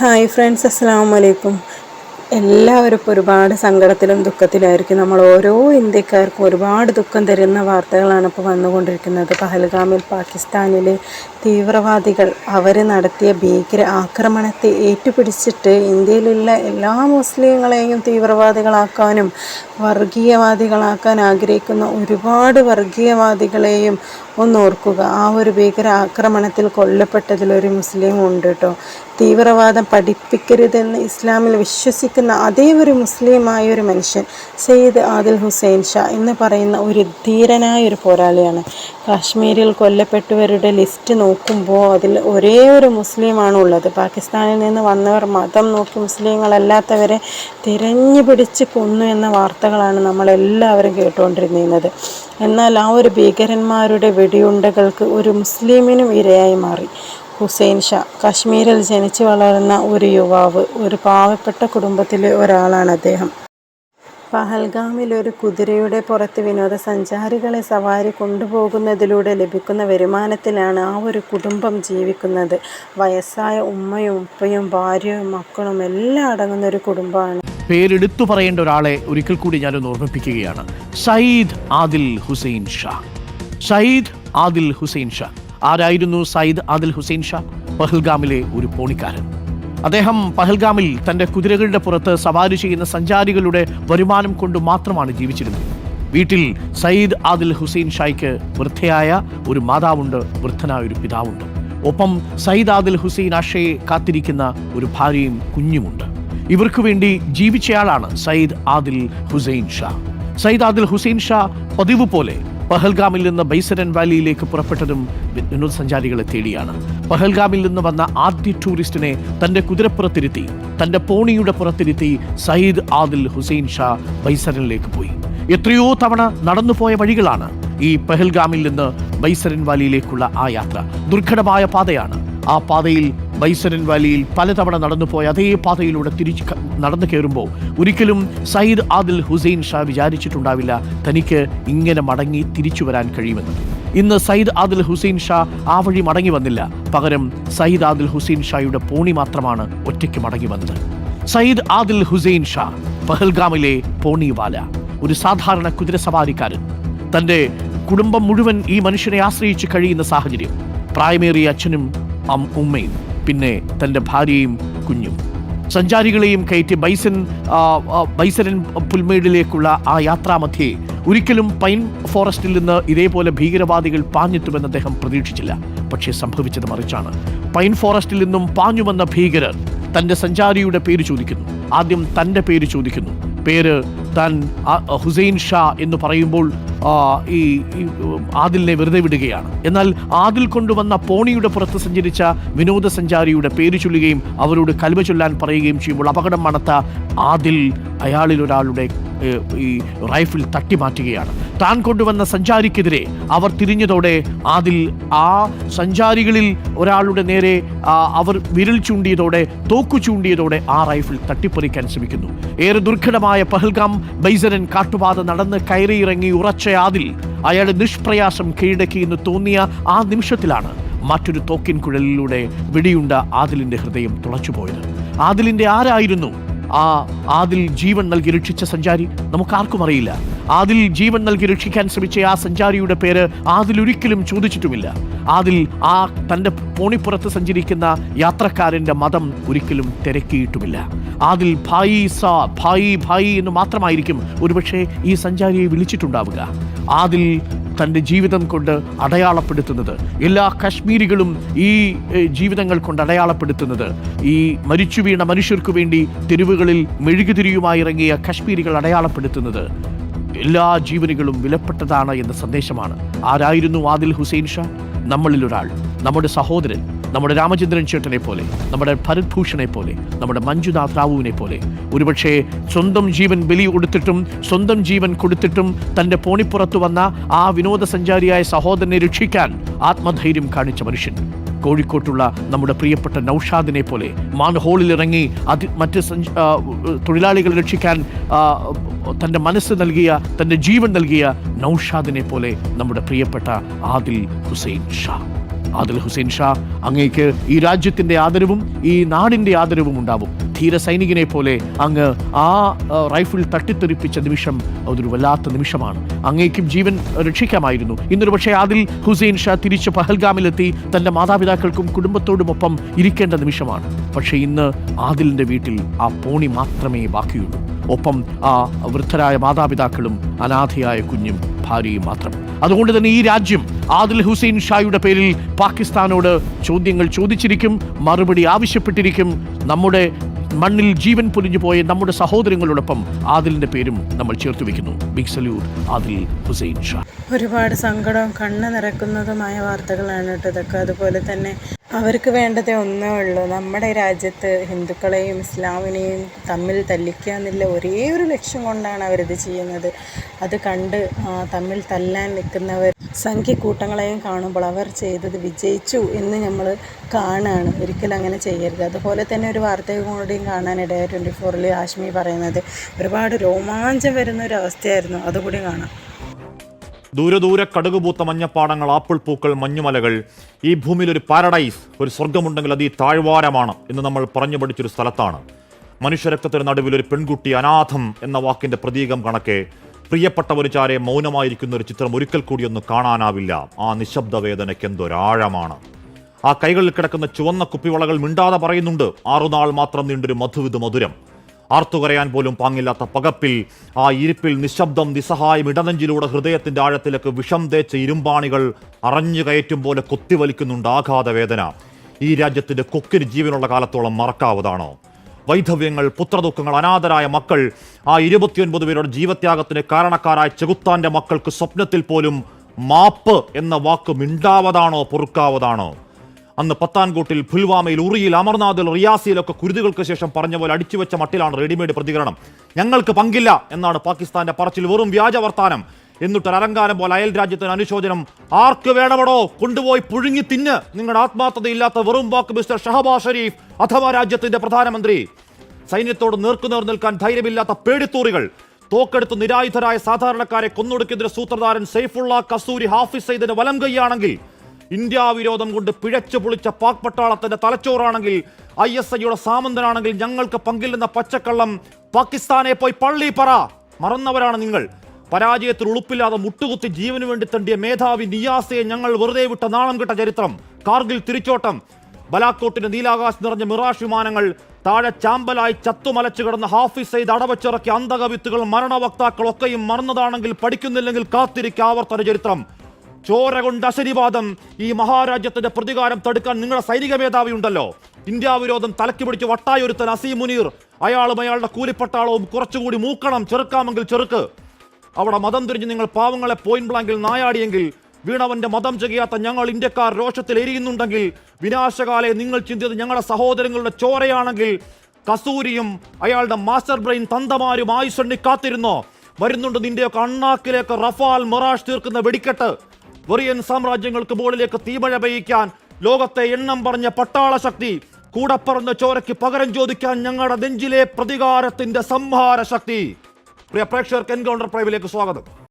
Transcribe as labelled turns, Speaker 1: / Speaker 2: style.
Speaker 1: Hi friends അസ്സാം വലൈക്കും എല്ലാവരും ഇപ്പോൾ ഒരുപാട് സങ്കടത്തിലും ദുഃഖത്തിലായിരിക്കും. നമ്മൾ ഓരോ ഇന്ത്യക്കാർക്കും ഒരുപാട് ദുഃഖം തരുന്ന വാർത്തകളാണ് ഇപ്പോൾ വന്നുകൊണ്ടിരിക്കുന്നത്. പഹൽഗാമിൽ പാകിസ്ഥാനിലെ തീവ്രവാദികൾ അവർ നടത്തിയ ഭീകര ആക്രമണത്തെ ഏറ്റുപിടിച്ചിട്ട് ഇന്ത്യയിലുള്ള എല്ലാ മുസ്ലിങ്ങളെയും തീവ്രവാദികളാക്കാനും വർഗീയവാദികളാക്കാൻ ആഗ്രഹിക്കുന്ന ഒരുപാട് വർഗീയവാദികളെയും ഒന്ന് ഓർക്കുക ആ ഒരു ഭീകര ആക്രമണത്തിൽ കൊല്ലപ്പെട്ടതിൽ ഒരു മുസ്ലിം ഉണ്ട് കേട്ടോ. തീവ്രവാദം പഠിപ്പിക്കരുതെന്ന് ഇസ്ലാമിൽ വിശ്വസിക്കുന്ന അതേ ഒരു മുസ്ലിമായ ഒരു മനുഷ്യൻ സെയ്ദ് ആദിൽ ഹുസൈൻ ഷാ എന്ന് പറയുന്ന ഒരു ധീരനായ ഒരു പോരാളിയാണ്. കാശ്മീരിൽ കൊല്ലപ്പെട്ടവരുടെ ലിസ്റ്റ് നോക്കുമ്പോൾ അതിൽ ഒരേ ഒരു മുസ്ലിമാണ് ഉള്ളത്. പാകിസ്ഥാനിൽ നിന്ന് വന്നവർ മതം നോക്കി മുസ്ലിങ്ങളല്ലാത്തവരെ തിരഞ്ഞു പിടിച്ച് കൊന്നു എന്ന വാർത്തകളാണ് നമ്മളെല്ലാവരും കേട്ടുകൊണ്ടിരുന്നത്. എന്നാൽ ആ ഒരു ഭീകരന്മാരുടെ വെടിയുണ്ടകൾക്ക് ഒരു മുസ്ലിമിനും ഇരയായി മാറി. ഹുസൈൻ ഷാ കാശ്മീരിൽ ജനിച്ചു വളർന്ന ഒരു യുവാവ് ഒരു പാവപ്പെട്ട കുടുംബത്തിലെ ഒരാളാണ് അദ്ദേഹം. പഹൽഗാമിൽ ഒരു കുതിരയുടെ പുറത്ത് വിനോദസഞ്ചാരികളെ സവാരി കൊണ്ടുപോകുന്നതിലൂടെ ലഭിക്കുന്ന വരുമാനത്തിലാണ് ആ ഒരു കുടുംബം ജീവിക്കുന്നത്. വയസ്സായ ഉമ്മയും ഉപ്പയും ഭാര്യയും മക്കളും എല്ലാം അടങ്ങുന്ന ഒരു കുടുംബമാണ്.
Speaker 2: പേരെടുത്തു പറയേണ്ട ഒരാളെ ഒരിക്കൽ കൂടി ഞാനൊന്ന് ഓർമ്മിപ്പിക്കുകയാണ്. സയ്യിദ് ആദിൽ ഹുസൈൻ ഷാ. സയ്യിദ് ആദിൽ ഹുസൈൻ ഷാ. ആരായിരുന്നു സയ്യിദ് ആദിൽ ഹുസൈൻ ഷാ? പഹൽഗാമിലെ ഒരു പോണിക്കാരൻ അദ്ദേഹം പഹൽഗാമിൽ തന്റെ കുതിരകളുടെ പുറത്ത് സവാരി ചെയ്യുന്ന സഞ്ചാരികളുടെ വരുമാനം കൊണ്ട് മാത്രമാണ് ജീവിച്ചിരുന്നത്. വീട്ടിൽ സയ്യിദ് ആദിൽ ഹുസൈൻ ഷായ്ക്ക് വൃദ്ധയായ ഒരു മാതാവുണ്ട് വൃദ്ധനായ ഒരു പിതാവുണ്ട്. ഒപ്പം സയ്യിദ് ആദിൽ ഹുസൈൻ ആഷയെ കാത്തിരിക്കുന്ന ഒരു ഭാര്യയും കുഞ്ഞുമുണ്ട്. ഇവർക്ക് വേണ്ടി ജീവിച്ചയാളാണ് സയ്യിദ് ആദിൽ ഹുസൈൻ ഷാ. സയ്യിദ് ആദിൽ ഹുസൈൻ ഷാ പതിവ് പോലെ പഹൽഗാമിൽ നിന്ന് ബൈസരൻ വാലിയിലേക്ക് പുറപ്പെട്ടതും വിനോദസഞ്ചാരികളെ തേടിയാണ്. പഹൽഗാമിൽ നിന്ന് വന്ന ആദ്യ ടൂറിസ്റ്റിനെ തന്റെ കുതിരപ്പുറത്തിരുത്തി തന്റെ പോണിയുടെ പുറത്തിരുത്തി സയ്യിദ് ആദിൽ ഹുസൈൻ ഷാ ബൈസരനിലേക്ക് പോയി. എത്രയോ തവണ നടന്നുപോയ വഴികളാണ് ഈ പെഹൽഗാമിൽ നിന്ന് ബൈസരൻ വാലിയിലേക്കുള്ള ആ യാത്ര. ദുർഘടമായ പാതയാണ്. ആ പാതയിൽ ബൈസരൻ വാലിയിൽ പലതവണ നടന്നുപോയ അതേ പാതയിലൂടെ തിരിച്ച് നടന്നു കയറുമ്പോൾ ഒരിക്കലും സയ്യിദ് ആദിൽ ഹുസൈൻ ഷാ വിചാരിച്ചിട്ടുണ്ടാവില്ല തനിക്ക് ഇങ്ങനെ മടങ്ങി തിരിച്ചു വരാൻ കഴിയുമെന്ന്. ഇന്ന് സയ്യിദ് ആദിൽ ഹുസൈൻ ഷാ ആ വഴി മടങ്ങി വന്നില്ല. പകരം സയ്യിദ് ആദിൽ ഹുസൈൻ ഷായുടെ പോണി മാത്രമാണ് ഒറ്റയ്ക്ക് മടങ്ങി വന്നത്. സയ്യിദ് ആദിൽ ഹുസൈൻ ഷാ പഹൽഗാമിലെ പോണിവാല ഒരു സാധാരണ കുതിരസവാരിക്കാരൻ തന്റെ കുടുംബം മുഴുവൻ ഈ മനുഷ്യനെ ആശ്രയിച്ച് കഴിയുന്ന സാഹചര്യം. പ്രായമേറിയ അച്ഛനും ഉമ്മയും. പിന്നെ തന്റെ ഭാര്യയും കുഞ്ഞും. സഞ്ചാരികളെയും കയറ്റി ബൈസൻ ബൈസരൻ പുൽമേടിലേക്കുള്ള ആ യാത്രാമധ്യേ ഒരിക്കലും പൈൻ ഫോറസ്റ്റിൽ നിന്ന് ഇതേപോലെ ഭീകരവാദികൾ പാഞ്ഞെത്തുമെന്ന് അദ്ദേഹം പ്രതീക്ഷിച്ചില്ല. പക്ഷേ സംഭവിച്ചത് മറിച്ചാണ്. പൈൻ ഫോറസ്റ്റിൽ നിന്നും പാഞ്ഞു വന്ന ഭീകരർ തന്റെ സഞ്ചാരിയുടെ പേര് ചോദിക്കുന്നു. ആദ്യം തന്റെ പേര് ചോദിക്കുന്നു. പേര് താൻ ഹുസൈൻ ഷാ എന്ന് പറയുമ്പോൾ ഈ ആദിലിനെ വെറുതെ വിടുകയാണ്. എന്നാൽ ആദിൽ കൊണ്ടുവന്ന പോണിയുടെ പുറത്ത് സഞ്ചരിച്ച വിനോദസഞ്ചാരിയുടെ പേര് ചൊല്ലുകയും അവരോട് കൽവ ചൊല്ലാൻ പറയുകയും ചെയ്യുമ്പോൾ അപകടം മണത്ത ആദിൽ അയാളിൽ ഒരാളുടെ ഈ റൈഫിൾ തട്ടിമാറ്റുകയാണ് താൻ കൊണ്ടുവന്ന സഞ്ചാരിക്കെതിരെ അവർ തിരിഞ്ഞതോടെ അതിൽ ആ സഞ്ചാരികളിൽ ഒരാളുടെ നേരെ അവർ വിരൽ ചൂണ്ടിയതോടെ തോക്കു ചൂണ്ടിയതോടെ ആ റൈഫിൾ തട്ടിപ്പറിക്കാൻ ശ്രമിക്കുന്നു. ഏറെ ദുർഘടമായ പഹൽഗാം ബൈസരൻ കാട്ടുപാത നടന്ന് കയറിയിറങ്ങി ഉറച്ച ആദിൽ അയാളെ നിഷ്പ്രയാസം കീഴടക്കി എന്ന് തോന്നിയ ആ നിമിഷത്തിലാണ് മറ്റൊരു തോക്കിൻ കുഴലിലൂടെ വെടിയുണ്ട ആദിലിന്റെ ഹൃദയം തുളച്ചുപോയത്. ആദിലിന്റെ ആരായിരുന്നു? ആ ആദിൽ ജീവൻ നൽകി രക്ഷിച്ച സഞ്ചാരി നമുക്ക് ആർക്കും അറിയില്ല. ആദിൽ ജീവൻ നൽകി രക്ഷിക്കാൻ ശ്രമിച്ച ആ സഞ്ചാരിയുടെ പേര് ആദിൽ ഒരിക്കലും ചോദിച്ചിട്ടുമില്ല. ആദിൽ ആ തന്റെ പോണിപ്പുറത്ത് സഞ്ചരിക്കുന്ന യാത്രക്കാരന്റെ മതം ഒരിക്കലും തിരക്കിയിട്ടുമില്ല. ആദിൽ ഭായി സ ഭായി ഭായി എന്ന് മാത്രമായിരിക്കും ഒരുപക്ഷെ ഈ സഞ്ചാരിയെ വിളിച്ചിട്ടുണ്ടാവുക. ആദിൽ തന്റെ ജീവിതം കൊണ്ട് അടയാളപ്പെടുത്തുന്നത്. എല്ലാ കശ്മീരികളും ഈ ജീവിതങ്ങൾ കൊണ്ട് അടയാളപ്പെടുത്തുന്നത്. ഈ മരിച്ചു വീണ മനുഷ്യർക്ക് വേണ്ടി തെരുവുകളിൽ മെഴുകുതിരിയുമായി ഇറങ്ങിയ കശ്മീരികൾ അടയാളപ്പെടുത്തുന്നത് എല്ലാ ജീവനുകളും വിലപ്പെട്ടതാണ് എന്ന സന്ദേശമാണ്. ആരായിരുന്നു ആദിൽ ഹുസൈൻ ഷാ? നമ്മളിലൊരാൾ. നമ്മുടെ സഹോദരൻ. നമ്മുടെ രാമചന്ദ്രൻ ചേട്ടനെ പോലെ നമ്മുടെ ഭരത് ഭൂഷണെ പോലെ നമ്മുടെ മഞ്ജുനാഥ് റാവുവിനെ പോലെ. ഒരുപക്ഷെ സ്വന്തം ജീവൻ ബലി കൊടുത്തിട്ടും സ്വന്തം ജീവൻ കൊടുത്തിട്ടും തന്റെ പോണിപ്പുറത്ത് വന്ന ആ വിനോദസഞ്ചാരിയായ സഹോദരനെ രക്ഷിക്കാൻ ആത്മധൈര്യം കാണിച്ച മനുഷ്യൻ. കോഴിക്കോട്ടുള്ള നമ്മുടെ പ്രിയപ്പെട്ട നൌഷാദിനെ പോലെ മാൻഹോളിൽ ഇറങ്ങി അതി മറ്റ് തൊഴിലാളികളെ രക്ഷിക്കാൻ തന്റെ മനസ്സ് നൽകിയ തന്റെ ജീവൻ നൽകിയ നൌഷാദിനെ പോലെ നമ്മുടെ പ്രിയപ്പെട്ട ആദിൽ ഹുസൈൻ ഷാ. ആദിൽ ഹുസൈൻ ഷാ അങ്ങേക്ക് ഈ രാജ്യത്തിന്റെ ആദരവും ഈ നാടിന്റെ ആദരവും ഉണ്ടാവും. ധീര സൈനികനെ പോലെ അങ്ങ് ആ റൈഫിൾ തട്ടിത്തെറിപ്പിച്ച നിമിഷം അതൊരു വല്ലാത്ത നിമിഷമാണ്. അങ്ങേക്കും ജീവൻ രക്ഷിക്കാമായിരുന്നു. ഇന്നൊരു പക്ഷേ ആദിൽ ഹുസൈൻ ഷാ തിരിച്ച് പഹൽഗാമിലെത്തി തന്റെ മാതാപിതാക്കൾക്കും കുടുംബത്തോടുമൊപ്പം ഇരിക്കേണ്ട നിമിഷമാണ്. പക്ഷേ ഇന്ന് ആദിലിന്റെ വീട്ടിൽ ആ പോണി മാത്രമേ ബാക്കിയുള്ളൂ. ഒപ്പം ആ വൃദ്ധരായ മാതാപിതാക്കളും അനാഥയായ കുഞ്ഞും ഭാര്യയും മാത്രം. അതുകൊണ്ട് തന്നെ ഈ രാജ്യം ആദിൽ ഹുസൈൻ ഷായുടെ പേരിൽ പാകിസ്ഥാനോട് ചോദ്യങ്ങൾ ചോദിച്ചിരിക്കും മറുപടി ആവശ്യപ്പെട്ടിരിക്കും. നമ്മുടെ മണ്ണിൽ ജീവൻ പൊലിഞ്ഞു പോയ നമ്മുടെ സഹോദരങ്ങളോടൊപ്പം ആദിലിന്റെ പേരും നമ്മൾ ചേർത്ത് വെക്കുന്നു ബിഗ് സല്യൂട്ട് ആദിൽ ഹുസൈൻ ഷാ.
Speaker 1: ഒരുപാട് സങ്കടവും കണ്ണ് നിറക്കുന്നതുമായ വാർത്തകളാണ് കേട്ടോ ഇതൊക്കെ. അതുപോലെ തന്നെ അവർക്ക് വേണ്ടത് ഒന്നേ ഉള്ളൂ. നമ്മുടെ രാജ്യത്ത് ഹിന്ദുക്കളെയും ഇസ്ലാമിനെയും തമ്മിൽ തല്ലിക്കുക എന്നുള്ള ഒരേ ഒരു ലക്ഷ്യം കൊണ്ടാണ് അവരിത് ചെയ്യുന്നത്. അത് കണ്ട് തമ്മിൽ തല്ലാൻ നിൽക്കുന്നവർ സംഖ്യക്കൂട്ടങ്ങളെയും കാണുമ്പോൾ അവർ ചെയ്തത് വിജയിച്ചു എന്ന് നമ്മൾ കാണുകയാണ് ഒരിക്കലും അങ്ങനെ ചെയ്യരുത്. അതുപോലെ തന്നെ ഒരു വാർത്തയും കൂടിയും കാണാനിടയായ ട്വന്റി ഫോറിൽ ആശ്മി പറയുന്നത്. ഒരുപാട് രോമാഞ്ചം വരുന്ന ഒരു അവസ്ഥയായിരുന്നു. അതുകൂടി കാണാം.
Speaker 3: ദൂരെ ദൂരെ കടുകുപൂത്ത മഞ്ഞപ്പാടങ്ങൾ ആപ്പിൾ പൂക്കൾ മഞ്ഞുമലകൾ. ഈ ഭൂമിയിൽ ഒരു പാരഡൈസ് ഒരു സ്വർഗമുണ്ടെങ്കിൽ അത് ഈ താഴ്വാരമാണ് എന്ന് നമ്മൾ പറഞ്ഞു പഠിച്ചൊരു സ്ഥലത്താണ്. മനുഷ്യരക്തത്തിന് നടുവിൽ ഒരു പെൺകുട്ടി അനാഥം എന്ന വാക്കിന്റെ പ്രതീകം കണക്കെ പ്രിയപ്പെട്ടവർ ചാരെ മൗനമായിരിക്കുന്ന ഒരു ചിത്രം ഒരിക്കൽ കൂടി ഒന്ന് കാണാനാവില്ല. ആ നിശബ്ദ വേദനയ്ക്ക് എന്തൊരാഴമാണ്. ആ കൈകളിൽ കിടക്കുന്ന ചുവന്ന കുപ്പിവളകൾ മിണ്ടാതെ പറയുന്നുണ്ട് ആറുനാൾ മാത്രം നീണ്ടൊരു മധുവിധ മധുരം. ആർത്തുകരയാൻ പോലും പാങ്ങില്ലാത്ത പകപ്പിൽ ആ ഇരിപ്പിൽ നിശബ്ദം നിസ്സഹായം ഇടനെഞ്ചിലൂടെ ഹൃദയത്തിന്റെ ആഴത്തിലേക്ക് വിഷം തേച്ച ഇരുമ്പാണികൾ അറഞ്ഞു കയറ്റും പോലെ കൊത്തിവലിക്കുന്നുണ്ട് ആഘാത വേദന. ഈ രാജ്യത്തിന്റെ കൊക്കിന് ജീവനുള്ള കാലത്തോളം മറക്കാവതാണോ. വൈധവ്യങ്ങൾ പുത്രദുഃഖങ്ങൾ അനാഥരായ മക്കൾ ആ ഇരുപത്തിയൊൻപത് പേരുടെ ജീവത്യാഗത്തിന് കാരണക്കാരായ ചെകുത്താന്റെ മക്കൾക്ക് സ്വപ്നത്തിൽ പോലും മാപ്പ് എന്ന വാക്ക് മിണ്ടാവതാണോ പൊറുക്കാവതാണോ? അന്ന് പത്താൻകോട്ടിൽ പുൽവാമയിൽ ഉറിയിൽ അമർനാഥിൽ റിയാസിയിലൊക്കെ കുരുതുകൾക്ക് ശേഷം പറഞ്ഞ പോലെ അടിച്ചുവെച്ച മട്ടിലാണ് റെഡിമെയ്ഡ് പ്രതികരണം. ഞങ്ങൾക്ക് പങ്കില്ല എന്നാണ് പാകിസ്ഥാന്റെ പറച്ചിൽ. വെറും വ്യാജ വർത്താനം. എന്നിട്ട് അലങ്കാരം പോലെ അയൽ രാജ്യത്തിന് അനുശോചനം. ആർക്ക് വേണമടോ കൊണ്ടുപോയി പുഴുങ്ങി തിന്ന്? നിങ്ങളുടെ ആത്മാർത്ഥതയില്ലാത്ത വെറും വാക്ക് മിസ്റ്റർ ഷഹബാസ് ഷരീഫ് അഥവാ രാജ്യത്തിന്റെ പ്രധാനമന്ത്രി. സൈന്യത്തോട് നേർക്കുനേർ നിൽക്കാൻ ധൈര്യമില്ലാത്ത പേടിത്തൂറികൾ. തോക്കെടുത്ത് നിരായുധരായ സാധാരണക്കാരെ കൊന്നൊടുക്കെതിരെ സൂത്രധാരൻ സൈഫുള്ള കസൂരി ഹാഫിസ് സൈദിന് വലം കൈയാണെങ്കിൽ ഇന്ത്യ വിരോധം കൊണ്ട് പിഴച്ചു പൊളിച്ച പാക് പട്ടാളത്തിന്റെ തലച്ചോറാണെങ്കിൽ ഐ എസ് ഐയുടെ സാമന്തനാണെങ്കിൽ ഞങ്ങൾക്ക് പങ്കില്ലെന്ന പച്ചക്കള്ളം പാകിസ്ഥാനെ പോയി പള്ളി പറ. മറന്നവരാണ് നിങ്ങൾ. പരാജയത്തിൽ ഉളുപ്പില്ലാതെ മുട്ടുകുത്തി ജീവന് വേണ്ടി തണ്ടിയ മേധാവി നിയാസയെ ഞങ്ങൾ വെറുതെ വിട്ട നാണം കിട്ട ചരിത്രം. കാർഗിൽ തിരിച്ചോട്ടം. ബലാക്കോട്ടിന്റെ നീലാകാശ് നിറഞ്ഞ മിറാഷ് വിമാനങ്ങൾ താഴെ ചാമ്പലായി ചത്തുമലച്ചു കിടന്ന ഹാഫിസ് സെയ്ത് അടവച്ചിറക്കിയ അന്തകവിത്തുകൾ മരണവക്താക്കൾ ഒക്കെയും മറന്നതാണെങ്കിൽ പഠിക്കുന്നില്ലെങ്കിൽ കാത്തിരിക്കാവർത്തന ചരിത്രം. ചോര കൊണ്ട് അശനിവാദം ഈ മഹാരാജ്യത്തിന്റെ പ്രതികാരം തടുക്കാൻ നിങ്ങളുടെ സൈനിക മേധാവി ഉണ്ടല്ലോ. ഇന്ത്യ വിരോധം തലക്കി പിടിച്ച് വട്ടായൊരുത്തൻ അസീം മുനീർ. അയാളും അയാളുടെ കൂലിപ്പട്ടാളവും കുറച്ചുകൂടി മൂക്കണം ചെറുക്കാമെങ്കിൽ ചെറുക്ക്. അവിടെ മതം തിരിഞ്ഞ് നിങ്ങൾ പാവങ്ങളെ പോയിന്റ് ബ്ലാങ്കിൽ നായാടിയെങ്കിൽ വീണവന്റെ മതം ചെയ്യാത്ത ഞങ്ങൾ ഇന്ത്യക്കാർ രോഷത്തിൽ എരിയുന്നുണ്ടെങ്കിൽ വിനാശകാലെ നിങ്ങൾ ചിന്തിയത് ഞങ്ങളുടെ സഹോദരങ്ങളുടെ ചോരയാണെങ്കിൽ കസൂരിയും അയാളുടെ മാസ്റ്റർ ബ്രെയിൻ തന്തമാരും ആയുഷണ്ണി കാത്തിരുന്നോ? വരുന്നുണ്ട് നിന്റെയൊക്കെ അണ്ണാക്കിലേക്ക് റഫാൽ മൊറാഷ് തീർക്കുന്ന വെടിക്കെട്ട്. വെറിയൻ സാമ്രാജ്യങ്ങൾക്ക് മുകളിലേക്ക് തീമഴ പെയ്യിക്കാൻ ലോകത്തെ എണ്ണം പറഞ്ഞ പട്ടാള ശക്തി കൂടെ പറഞ്ഞ ചോരയ്ക്ക് പകരം ചോദിക്കാൻ ഞങ്ങളുടെ നെഞ്ചിലെ പ്രതികാരത്തിന്റെ സംഹാര ശക്തി. പ്രിയ പ്രേക്ഷകർക്ക് എൻകൗണ്ടർ പ്രൈവിലേക്ക് സ്വാഗതം.